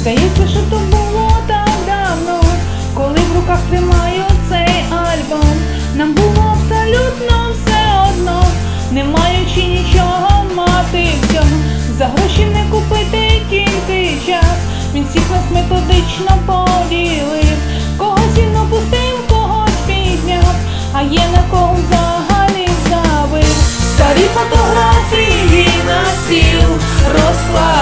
Здається, що то було так давно, коли в руках тримаю цей альбом. Нам було абсолютно все одно, не маючи нічого мати в цьому. За гроші не купити тільки час. Він всіх нас методично поділив. Когось він опустив, когось підняв, а є на кого взагалі забив. Старі фотографії на стіл росла.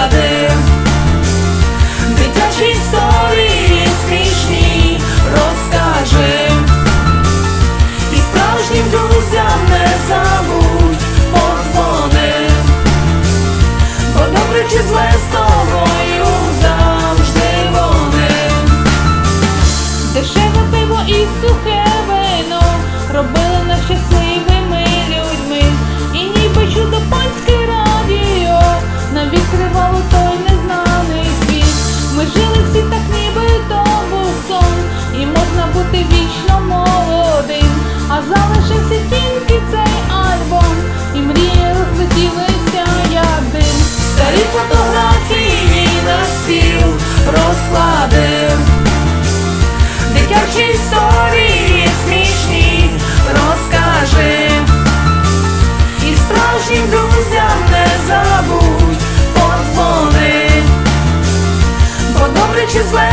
It's like